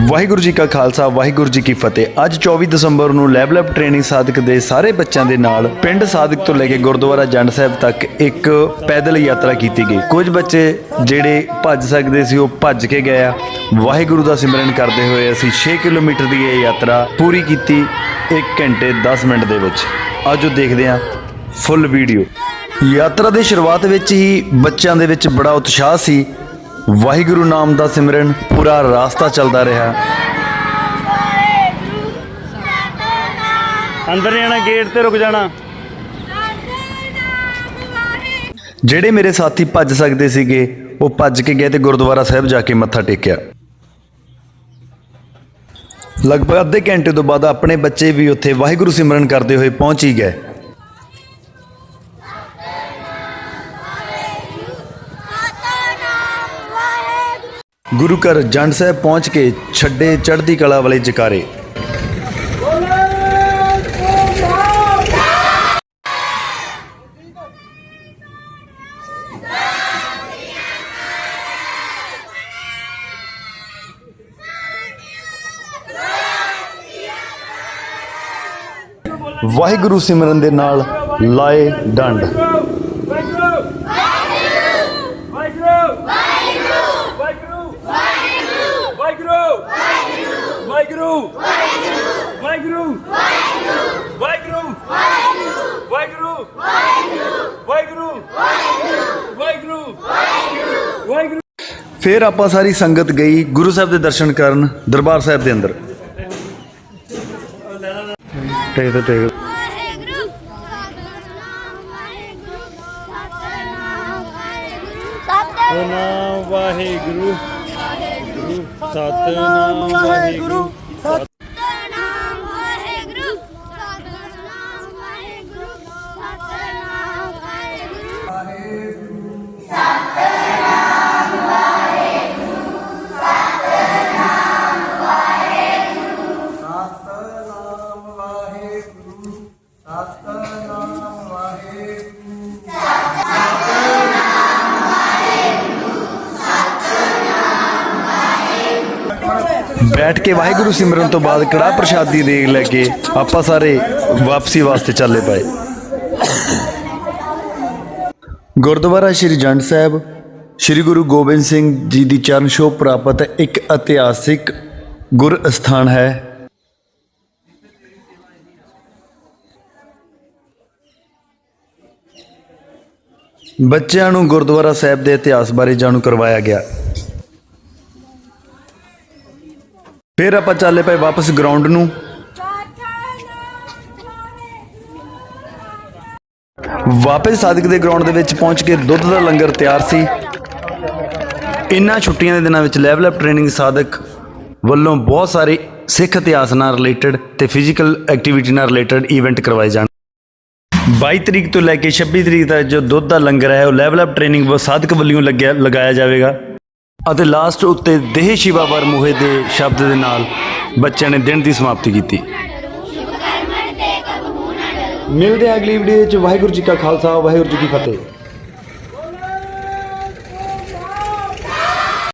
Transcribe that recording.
ਵਾਹਿਗੁਰੂ ਜੀ ਕਾ ਖਾਲਸਾ, ਵਾਹਿਗੁਰੂ ਜੀ ਕੀ ਫਤਿਹ। ਅੱਜ 24 ਦਸੰਬਰ ਨੂੰ ਲੈਬ ਲੈਬ ਟ੍ਰੇਨਿੰਗ ਸਾਧਕ ਦੇ ਸਾਰੇ ਬੱਚਿਆਂ ਦੇ ਨਾਲ ਪਿੰਡ ਸਾਧਕ ਤੋਂ ਲੈ ਕੇ ਗੁਰਦੁਆਰਾ ਜੰਡ ਸਾਹਿਬ ਤੱਕ ਇੱਕ ਪੈਦਲ ਯਾਤਰਾ ਕੀਤੀ ਗਈ। ਕੁਝ ਬੱਚੇ ਜਿਹੜੇ ਭੱਜ ਸਕਦੇ ਸੀ, ਉਹ ਭੱਜ ਕੇ ਗਏ ਆ। ਵਾਹਿਗੁਰੂ ਦਾ ਸਿਮਰਨ ਕਰਦੇ ਹੋਏ ਅਸੀਂ 6 ਕਿਲੋਮੀਟਰ ਦੀ ਇਹ ਯਾਤਰਾ ਪੂਰੀ ਕੀਤੀ 1 ਘੰਟੇ 10 ਮਿੰਟ ਦੇ ਵਿੱਚ। ਆਜੋ ਦੇਖਦੇ ਹਾਂ ਫੁੱਲ ਵੀਡੀਓ। ਯਾਤਰਾ ਦੇ ਸ਼ੁਰੂਆਤ ਵਿੱਚ ਹੀ ਬੱਚਿਆਂ ਦੇ ਵਿੱਚ ਬੜਾ ਉਤਸ਼ਾਹ ਸੀ। ਵਾਹਿਗੁਰੂ ਨਾਮ ਦਾ ਸਿਮਰਨ ਪੂਰਾ ਰਾਸਤਾ ਚੱਲਦਾ ਰਿਹਾ। ਅੰਦਰ ਜਾਣਾ ਗੇਟ ਤੇ ਰੁਕ ਜਾਣਾ। ਜਿਹੜੇ ਮੇਰੇ ਸਾਥੀ ਭੱਜ ਸਕਦੇ ਸੀਗੇ ਉਹ ਭੱਜ ਕੇ ਗਏ ਤੇ ਗੁਰਦੁਆਰਾ ਸਾਹਿਬ ਜਾ ਕੇ ਮੱਥਾ ਟੇਕਿਆ। ਲਗਭਗ ਅੱਧੇ ਘੰਟੇ ਤੋਂ ਬਾਅਦ ਆਪਣੇ ਬੱਚੇ ਵੀ ਉੱਥੇ ਵਾਹਿਗੁਰੂ ਸਿਮਰਨ ਕਰਦੇ ਹੋਏ ਪਹੁੰਚ ਹੀ ਗਏ। ਗੁਰੂ ਘਰ ਜੰਡ ਸਾਹਿਬ ਪਹੁੰਚ ਕੇ ਛੱਡੇ ਚੜ੍ਹਦੀ ਕਲਾ ਵਾਲੇ ਜਕਾਰੇ। ਵਾਹਿਗੁਰੂ ਸਿਮਰਨ ਦੇ ਨਾਲ ਲਾਏ ਡੰਡ ਵਾਹਿਗੁਰੂ ਵਾਹਿਗੁਰੂ ਵਾਹਿਗੁਰੂ ਵਾਹਿਗੁਰੂ ਵਾਹਿਗੁਰੂ ਵਾਹਿਗੁਰੂ। ਵਾਹਿਗੁਰੂ। ਵਾਹਿਗੁਰੂ। ਵਾਹਿਗੁਰੂ। ਵਾਹਿਗੁਰੂ। ਵਾਹਿਗੁਰੂ। ਫਿਰ ਆਪਾਂ ਸਾਰੀ ਸੰਗਤ ਗਈ ਗੁਰੂ ਸਾਹਿਬ ਦੇ ਦਰਸ਼ਨ ਕਰਨ ਦਰਬਾਰ ਸਾਹਿਬ ਦੇ ਅੰਦਰ। ਟੇਕ ਤੇ ਟੇਕ ਵਾਹਿਗੁਰੂ। ਸਤਨਾਮ ਵਾਹਿਗੁਰੂ। ਸਤਨਾਮ ਵਾਹਿਗੁਰੂ। ਸਤਨਾਮ ਵਾਹਿਗੁਰੂ ਬੈਠ ਕੇ ਵਾਹਿਗੁਰੂ ਸਿਮਰਨ ਤੋਂ ਬਾਅਦ ਕੜਾ ਪ੍ਰਸ਼ਾਦੀ ਦੇ ਲੈ ਕੇ ਆਪਾਂ ਸਾਰੇ ਵਾਪਸੀ ਵਾਸਤੇ ਚੱਲੇ ਪਏ। ਗੁਰਦੁਆਰਾ ਸ਼੍ਰੀ ਜੰਡ ਸਾਹਿਬ, ਸ਼੍ਰੀ ਗੁਰੂ ਗੋਬਿੰਦ ਸਿੰਘ ਜੀ ਦੀ ਚਰਨ ਛੋਹ ਪ੍ਰਾਪਤ ਇੱਕ ਇਤਿਹਾਸਿਕ ਗੁਰ ਅਸਥਾਨ ਹੈ। ਬੱਚਿਆਂ ਨੂੰ ਗੁਰਦੁਆਰਾ ਸਾਹਿਬ ਦੇ ਇਤਿਹਾਸ ਬਾਰੇ ਜਾਣੂ ਕਰਵਾਇਆ ਗਿਆ। ਫਿਰ ਆਪਾਂ ਚੱਲੇ ਪਏ ਵਾਪਸ ਗਰਾਊਂਡ ਨੂੰ। ਵਾਪਸ ਸਾਦਿਕ ਦੇ ਗਰਾਊਂਡ ਦੇ ਵਿੱਚ ਪਹੁੰਚ ਕੇ ਦੁੱਧ ਦਾ ਲੰਗਰ ਤਿਆਰ ਸੀ। ਇਨ੍ਹਾਂ ਛੁੱਟੀਆਂ ਦੇ ਦਿਨਾਂ ਵਿੱਚ ਲੈਵਲ ਅਪ ਟ੍ਰੇਨਿੰਗ ਸਾਧਕ ਵੱਲੋਂ ਬਹੁਤ ਸਾਰੇ ਸਿੱਖ ਇਤਿਹਾਸ ਨਾਲ ਰਿਲੇਟਡ ਤੇ ਫਿਜ਼ੀਕਲ ਐਕਟੀਵਿਟੀ ਨਾਲ ਰਿਲੇਟਡ ਇਵੈਂਟ ਕਰਵਾਏ ਜਾਣ। 22 ਤਰੀਕ ਤੋਂ ਲੈ ਕੇ 26 ਤਰੀਕ ਤੱਕ ਜੋ ਦੁੱਧ ਦਾ ਲੰਗਰ ਹੈ, ਉਹ ਲੈਵਲ ਅਪ ਟ੍ਰੇਨਿੰਗ ਸਾਧਕ ਵੱਲੋਂ ਲੱਗਿਆ, ਲਗਾਇਆ ਜਾਵੇਗਾ। ਅਤੇ ਲਾਸਟ ਉੱਤੇ ਦੇਹ ਸ਼ਿਵਾ ਵਰ ਮੋਹੇ ਦੇ ਸ਼ਬਦ ਦੇ ਨਾਲ ਬੱਚਿਆਂ ਨੇ ਦਿਨ ਦੀ ਸਮਾਪਤੀ ਕੀਤੀ। ਮਿਲਦੇ ਅਗਲੀ ਵੀਡੀਓ ਵਿੱਚ। ਵਾਹਿਗੁਰੂ ਜੀ ਕਾ ਖਾਲਸਾ, ਵਾਹਿਗੁਰੂ ਜੀ ਕੀ ਫਤਿਹ।